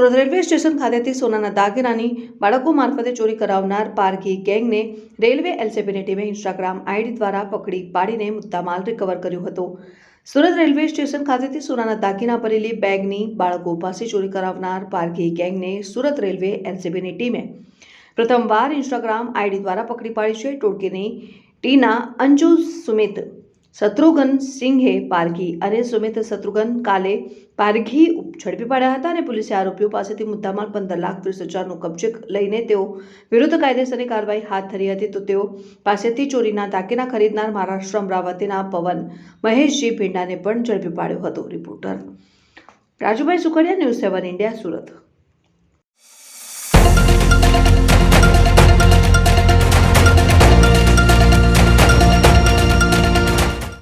Surat railway station ખાતેથી સોનાના દાગીનાની બાળકો મારફતે ચોરી કરાવનાર પારકી ગેંગને રેલવે એલસીબીની ટીમે ઇન્સ્ટાગ્રામ આઈડી દ્વારા પકડી પાડીને મુદ્દામાલ રિકવર કર્યો હતો. સુરત રેલવે સ્ટેશન ખાતેથી સોનાના દાગીના ભરેલી બેગની બાળકો પાસે ચોરી કરાવનાર પારકી ગેંગને સુરત રેલવે એલસીબીની ટીમે પ્રથમવાર ઇન્સ્ટાગ્રામ આઈડી દ્વારા પકડી પાડી છે. ટોળકીની ટીના અંજુ સુમિત શત્રુઘ્ન સિંઘે પારઘી અને સુમિત શત્રુઘ્ન કાલે પારઘી ઝડપી પાડ્યા હતા અને પોલીસે આરોપીઓ પાસેથી મુદ્દામાલ પંદર લાખ ત્રીસ હજારનો કબજે લઈને તેઓ વિરુદ્ધ કાયદેસરની કાર્યવાહી હાથ ધરી હતી તો તેઓ પાસેથી ચોરીના દાગીના ખરીદનાર મહારાષ્ટ્ર અમરાવતીના પવન મહેશજી ભીંડાને પણ ઝડપી પાડ્યો હતો. Reporter Rajubhai Sukhadiya, news seven India, Surat.